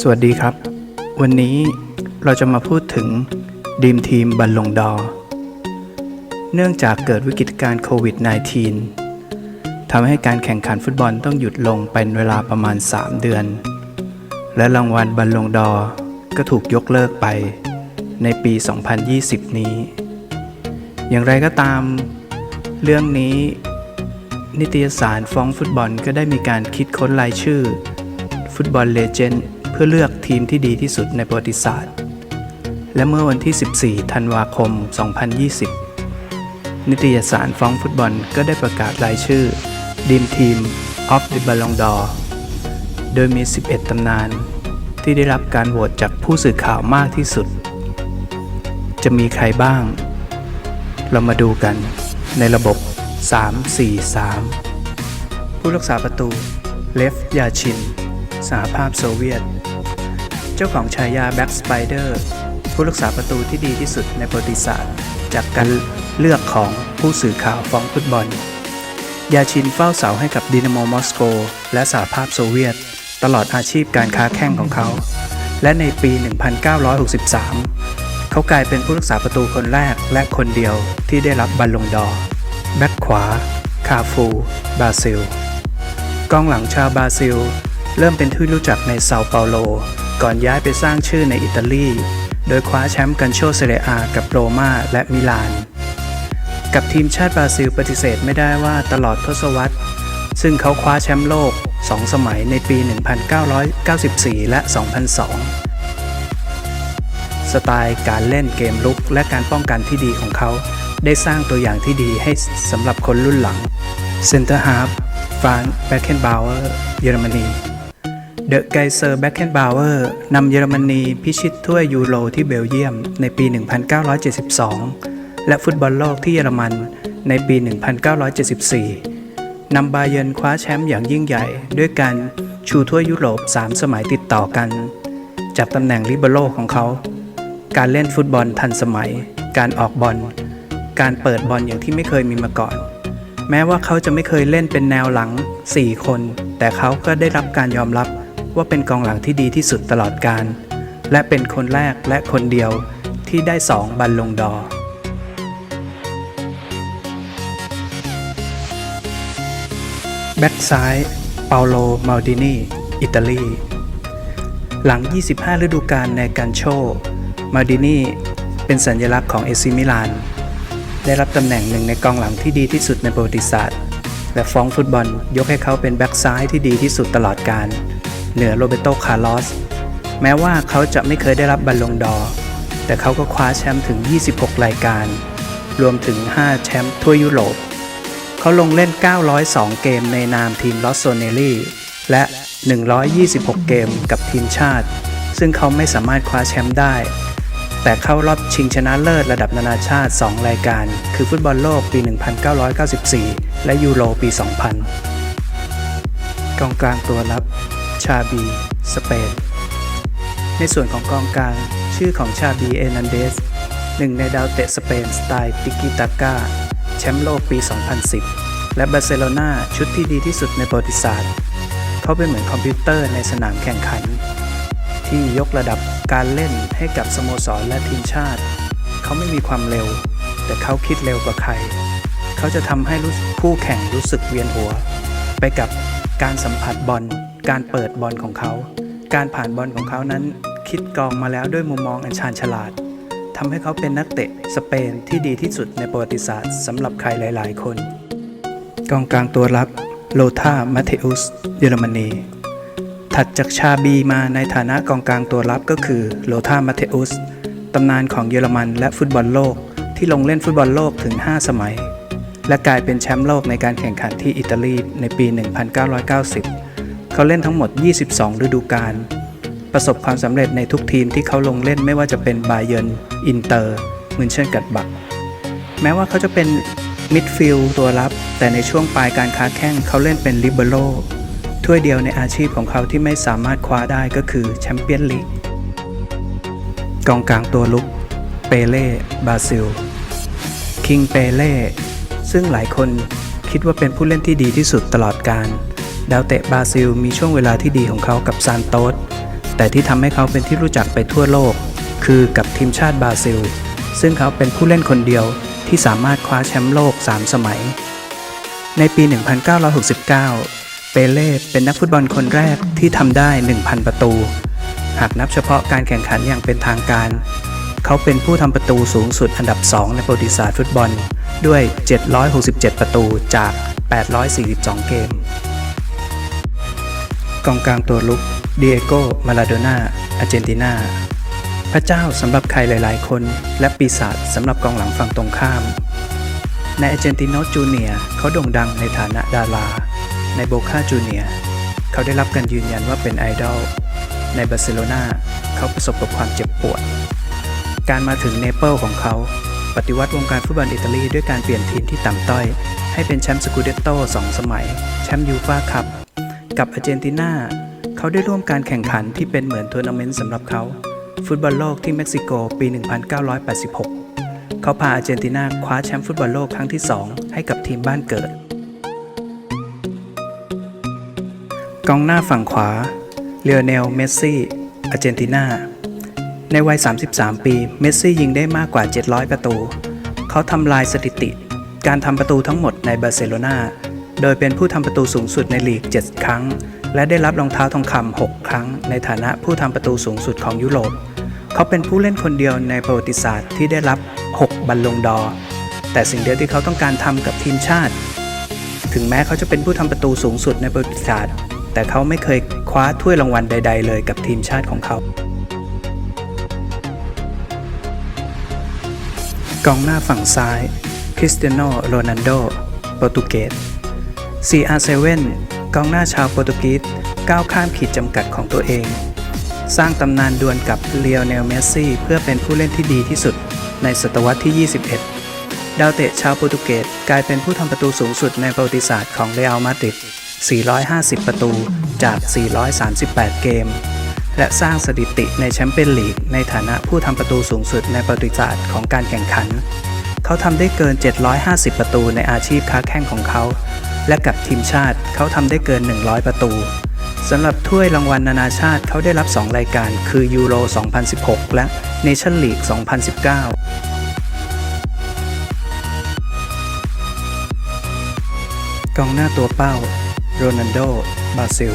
สวัสดีครับ วันนี้เราจะมาพูดถึงดีมทีมบัลลงดอ เนื่องจากเกิดวิกฤตการณ์โควิด -19 ทำให้การแข่งขันฟุตบอลต้องหยุดลงเป็นเวลาประมาณ 3 เดือน และรางวัลบัลลงดอก็ถูกยกเลิกไปในปี 2020 นี้ อย่างไรก็ตาม เรื่องนี้ นิตยสารฟ้องฟุตบอลก็ได้มีการคิดค้นรายชื่อ ฟุตบอลเลเจนด์ พื่อเลือกทีมที่ดีที่สุดในประวัติศาสตร์ และเมื่อวันที่ 14 ธันวาคม 2020 นิตยสารฟ้องฟุตบอลก็ได้ประกาศรายชื่อดีมทีม of the Ballon d'Or โดยมี 11 ตำนาน ที่ได้รับการโหวตจากผู้สื่อข่าวมากที่สุด จะมีใครบ้าง เรามาดูกันในระบบ 3-4-3 ผู้รักษาประตูเลฟยาชิน สหภาพโซเวียต เจ้าของฉายาแบ็กสไปเดอร์ผู้รักษาประตูที่ดีที่สุดในประวัติศาสตร์ จากการเลือกของผู้สื่อข่าวฟ้องฟุตบอล ยาชินเฝ้าเสาให้กับดินาโมมอสโก และสหภาพโซเวียต ตลอดอาชีพการค้าแข่งของเขา และในปี 1963 เขากลายเป็นผู้รักษาประตูคนแรกและคนเดียวที่ได้รับบัลลงดอร์แบ็คขวา คาฟู บราซิล กองหลังชาวบราซิล เริ่มเป็นที่รู้จักในเซาเปาโล ก่อนย้ายไปสร้างชื่อในอิตาลี โดยคว้าแชมป์กันโชเซเรอากับโรม่าและมิลาน กับทีมชาติบราซิลปฏิเสธไม่ได้ว่าตลอดทศวรรษ ซึ่งเขาคว้าแชมป์โลก 2 สมัยในปี 1994 และ 2002 สไตล์การเล่นเกมลุกและการป้องกันที่ดีของเขาได้สร้างตัวอย่างที่ดีให้สำหรับคนรุ่นหลังเซนเตอร์ฮาร์ฟฟรานแบ็คเคนบาวเออร์เยอรมนี เดอะไกเซอร์แบ็คเคนบาวเออร์นำเยอรมนีพิชิตถ้วยยูโรที่เบลเยียมในปี 1972 และฟุตบอลโลกที่เยอรมันในปี 1974 นำบาเยิร์นคว้าแชมป์อย่างยิ่งใหญ่ ด้วยการชูถ้วยยุโรป 3 สมัยติดต่อกันจากตำแหน่งลิเบโรของเขา การเล่นฟุตบอลทันสมัย การออกบอล การเปิดบอลอย่างที่ไม่เคยมีมาก่อน แม้ว่าเขาจะไม่เคยเล่นเป็นแนวหลัง 4 คน แต่เขาก็ได้รับการยอมรับ ว่าเป็นกองหลังที่ดีที่สุดตลอดการ และเป็นคนแรกและคนเดียวที่ได้2บัลลงดอแบ็กซ้ายเปาโล มาลดินี อิตาลี หลัง 25 ฤดูกาลในการโชมาลดินีเป็นสัญลักษณ์ของเอซิมิลาน ได้รับตำแหน่งหนึ่งในกองหลังที่ดีที่สุดในประวัติศาสตร์ และฟ้องฟุตบอลยกให้เขาเป็นแบ็กซ้ายที่ดีที่สุดตลอดการ เหนือโรเบโตคาร์ลอสแม้ว่าเขาจะไม่เคยได้รับบัลลงดอ แต่เขาก็คว้าแชมป์ถึง 26 รายการ รวมถึง 5 แชมป์ทั่วยุโรป เขาลงเล่น 902 เกมในนามทีมลอสโซเนลลี่และ 126 เกมกับทีมชาติ ซึ่งเขาไม่สามารถคว้าแชมป์ได้ แต่เข้ารอบชิงชนะเลิศระดับนานาชาติ 2 รายการ คือฟุตบอลโลกปี 1994 และยูโรปี 2000 กองกลางตัวรับ ชาบี สเปน ในส่วนของกองกลาง ชื่อของชาบี เอนันเดส หนึ่งในดาวเตะสเปนสไตล์ติกิตาก้า แชมป์โลกปี 2010 และบาร์เซโลนาชุดที่ดีที่สุดในประวัติศาสตร์ เขาเป็นเหมือนคอมพิวเตอร์ในสนามแข่งขัน ที่ยกระดับการเล่นให้กับสโมสรและทีมชาติ เขาไม่มีความเร็ว แต่เขาคิดเร็วกว่าใคร เขาจะทำให้รู้คู่แข่งรู้สึกเวียนหัว ไปกับการสัมผัสบอล การเปิดบอลของเขา การผ่านบอลของเขานั้น คิดกองมาแล้วด้วยมุมมองอันชาญฉลาดทำให้เขาเป็นนักเตะสเปนที่ดีที่สุดในประวัติศาสตร์สำหรับใครหลาย ๆ คน กองกลางตัวรับโลธามาเทอุส เยอรมนี ถัดจากชาบีมาในฐานะกองกลางตัวรับก็คือโลธามาเทอุสตำนานของเยอรมันและฟุตบอลโลกที่ลงเล่นฟุตบอลโลกถึง 5 สมัย และกลายเป็นแชมป์โลกในการแข่งขันที่อิตาลีในปี 1990 เขาเล่นทั้งหมด 22 ฤดูกาล ประสบความสำเร็จในทุกทีมที่เขาลงเล่นไม่ว่าจะเป็นบาเยิร์นอินเตอร์มืนเช่นกัดบัก แม้ว่าเขาจะเป็นมิดฟิลด์ตัวรับ แต่ในช่วงปลายการค้าแข้งเขาเล่นเป็นลิเบโรถ้วยเดียวในอาชีพของเขาที่ไม่สามารถคว้าได้ก็คือแชมเปี้ยนลีก กองกลางตัวลุก เปเล่ บาซิล คิงเปเล่ ซึ่งหลายคนคิดว่าเป็นผู้เล่นที่ดีที่สุดตลอดการ ดาวเตะบราซิลมีช่วงเวลาที่ดีของเขากับซานโตสแต่ที่ทำให้เขาเป็นที่รู้จักไปทั่วโลก คือกับทีมชาติบราซิล ซึ่งเขาเป็นผู้เล่นคนเดียวที่สามารถคว้าแชมป์โลก 3 สมัย ในปี 1969 เปเล่เป็นนักฟุตบอลคนแรกที่ทำได้ 1,000 ประตู หากนับเฉพาะการแข่งขันอย่างเป็นทางการ เขาเป็นผู้ทำประตูสูงสุดอันดับ 2 ในประวัติศาสตร์ฟุตบอล ด้วย 767 ประตูจาก 842 เกม กองกลางตัวลุกเดียโกมาลาโดนาอาร์เจนตินาพระเจ้าสำหรับใครหลายๆ คน และปีศาจสำหรับกองหลังฝั่งตรงข้าม ในอาร์เจนติโนจูเนียเขาโด่งดังในฐานะดารา ในโบคาจูเนียเขาได้รับการยืนยันว่าเป็นไอดอล ในบาร์เซโลนาเขาประสบกับความเจ็บปวด การมาถึงเนเปิลของเขา ปฏิวัติวงการฟุตบอลอิตาลีด้วยการเปลี่ยนทีมที่ต่ำต้อย ให้เป็นแชมป์สกูเดตโต้สองสมัย แชมป์ยูฟ่าคัพ กับอาร์เจนตินาเขาได้ร่วมการแข่งขันที่เป็นเหมือนทัวร์นาเมนต์สำหรับเขา ฟุตบอลโลกที่เม็กซิโกปี 1986 เขาพาอาร์เจนตินาคว้าแชมป์ฟุตบอลโลกครั้งที่ 2 ให้กับทีมบ้านเกิด กองหน้าฝั่งขวาเลโอเนล เมสซี่ อาร์เจนตินา ในวัย 33 ปี เมสซี่ยิงได้มากกว่า 700 ประตู เขาทำลายสถิติ การทำประตูทั้งหมดในบาร์เซโลนา โดยเป็นผู้ทำประตูสูงสุดในลีก 7 ครั้ง และได้รับรองเท้าทองคำ 6 ครั้ง ในฐานะผู้ทำประตูสูงสุดของยุโรป เขาเป็นผู้เล่นคนเดียวในประวัติศาสตร์ที่ได้รับ 6 บัลลงดอ แต่สิ่งเดียวที่เขาต้องการทำกับทีมชาติ ถึงแม้เขาจะเป็นผู้ทำประตูสูงสุดในประวัติศาสตร์ แต่เขาไม่เคยคว้าถ้วยรางวัลใด ๆ เลยกับทีมชาติของเขากองหน้าฝั่งซ้ายคริสเตียโนโรนัลโดโปรตุเกส CR7 กองหน้าชาวโปรตุเกสก้าวข้ามขีดจำกัดของตัวเอง สร้างตำนานดวลกับเลียวเนลเมสซี่เพื่อเป็นผู้เล่นที่ดีที่สุดในศตวรรษที่ 21 ดาวเตะชาวโปรตุเกสกลายเป็นผู้ทำประตูสูงสุดในประวัติศาสตร์ของเรอัลมาดริด 450 ประตูจาก 438 เกม และสร้างสถิติในแชมเปี้ยนลีกในฐานะผู้ทำประตูสูงสุดในประวัติศาสตร์ของการแข่งขัน เขาทำได้เกิน 750 ประตูในอาชีพค้าแข่งของเขา และกับทีมชาติเขาทำได้เกิน 100 ประตูสำหรับถ้วยรางวัลนานาชาติเขาได้รับ 2 รายการคือยูโร 2016 และเนชั่นลีก 2019กองหน้าตัวเป้า โรนัลโดบราซิล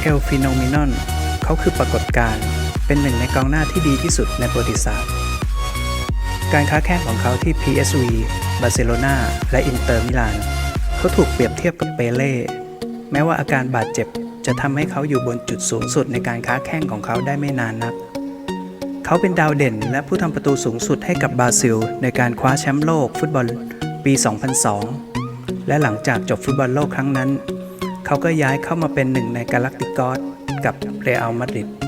เอลฟิโนมินอน เขาคือปรากฏการณ์ เป็นหนึ่งในกองหน้าที่ดีที่สุดในประวัติศาสตร์ การค้าแข่งของเขาที่ PSV บาร์เซโลนาและอินเตอร์มิลานเขาถูกเปรียบเทียบกับเปเล่แม้ว่าอาการบาดเจ็บจะทำให้เขาอยู่บนจุดสูงสุดในการค้าแข่งของเขาได้ไม่นานนัก เขาเป็นดาวเด่นและผู้ทำประตูสูงสุดให้กับบราซิล ในการคว้าแชมป์โลกฟุตบอลปี 2002 และหลังจากจบฟุตบอลโลกครั้งนั้น เขาก็ย้ายเข้ามาเป็นหนึ่งในกาล็กติกอสกับเรอัลมาดริด